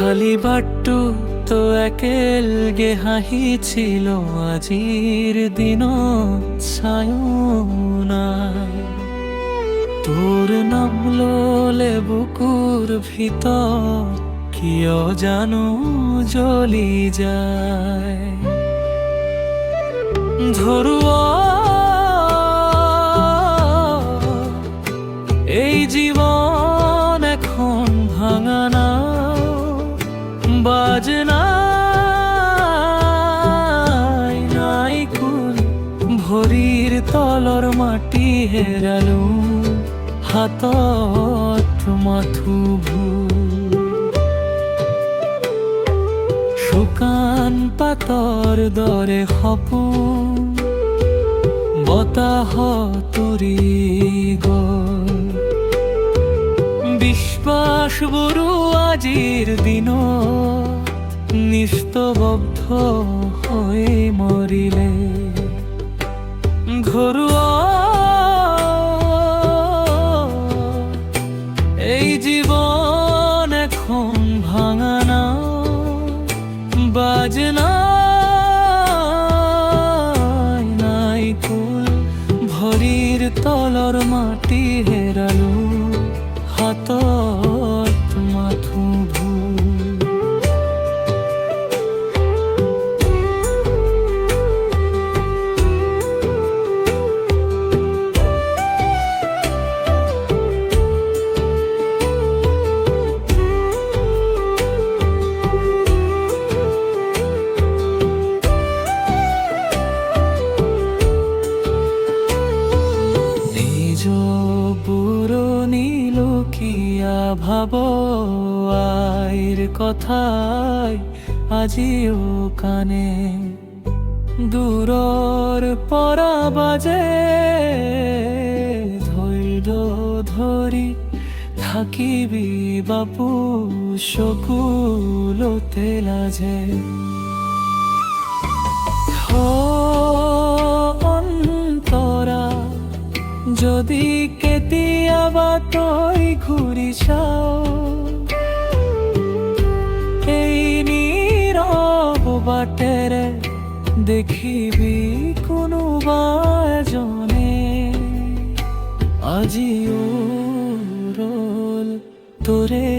খালি বাট্টু তো একেল একেলগে হাহিছিল আজির দিন ছায়না তোর নাম ললে বুকুর ভিতর কিয় জানো জ্বলি যায়। ধরুয়া বাজনা নাই কুল ভরির তলর মাটি হেরালু হাতত মাথু শুকান পাতৰ দৰে সপোন বতাহ তৰি গ'ল। বিশ্বাসবোৰো আজিৰ দিনত নিস্তবদ্ধ হৈ মৰিলে ঘৰুৱা এই জীবন এখন ভাঙানা বাজনা নাই কুল। ভৰিৰ তলৰ মাটি হেৰালো হাতত নিজ পুরনি লুকিয়া ভাব আইর কথাই আজিও কানে। দূরর পরা বাজে ধৈর্য ধরি, থাকিবি বাপু সকুলতে লাজে অন্তরা তই যাও। এই নীৰৱ বাটেৰে দেখিবি কোনোবা জনে আজিও তোৰে তৰে